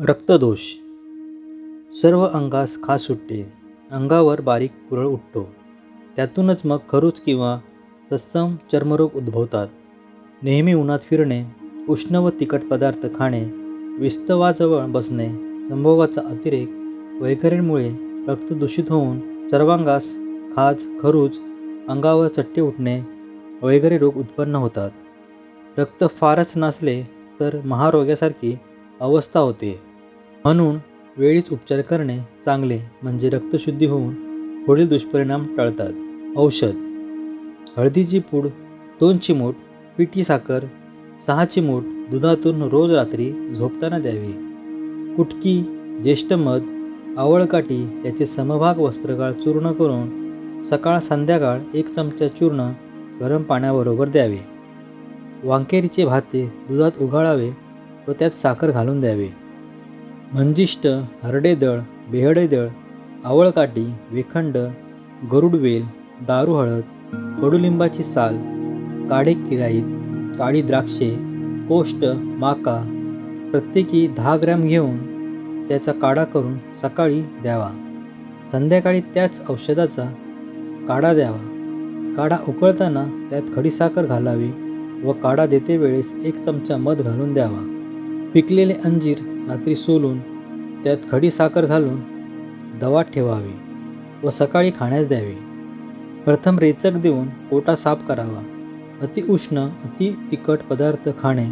रक्तदोष. सर्व अंगास खास सुटते अंगावर बारीक पुरळ उठतो. त्यातूनच मग खरूच किंवा तत्सम चर्मरोग उद्भवतात. नेहमी उन्हात फिरणे उष्ण व तिखट पदार्थ खाणे विस्तवाजवळ बसणे संभोगाचा अतिरेक वैखरींमुळे रक्त दूषित होऊन सर्वांगास खाज खरूज अंगावर चट्टे उठणे वगैरे रोग उत्पन्न होतात. रक्त फारच नसले तर महारोग्यासारखी अवस्था होते. म्हणून वेळीच उपचार करणे चांगले म्हणजे रक्तशुद्धी होऊन पुढील दुष्परिणाम टळतात. औषध. हळदीची पूड दोन चिमूट पिठी साखर सहा चिमूट दुधातून रोज रात्री झोपताना द्यावी. कुटकी ज्येष्ठ मध आवळकाठी याचे समभाग वस्त्रगाळ चूर्ण करून सकाळ संध्याकाळ एक चमचा चूर्ण गरम पाण्याबरोबर द्यावे. वांकेरीचे भाते दुधात उगाळावे व त्यात साखर घालून द्यावे. मंजिष्ट हरडेदळ बेहडेदळ आवळकाठी वेखंड गरुडवेल दारू हळद कडुलिंबाची साल काढे किराईत काळी द्राक्षे कोष्ट माका प्रत्येकी दहा ग्रॅम घेऊन त्याचा काढा करून सकाळी द्यावा. संध्याकाळी त्याच औषधाचा काढा द्यावा. काढा उकळताना त्यात खडीसाखर घालावी व काढा देते वेळेस एक चमचा मध घालून द्यावा. पिकलेले अंजीर रात्री सोलून त्यात खडी साखर घालून दवात ठेवावी व सकाळी खाण्यास द्यावे. प्रथम रेचक देऊन पोटा साफ करावा. अति उष्ण अति तिखट पदार्थ खाणे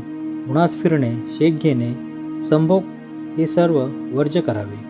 उन्हात फिरणे शेक घेणे संभोग हे सर्व वर्ज्य करावे.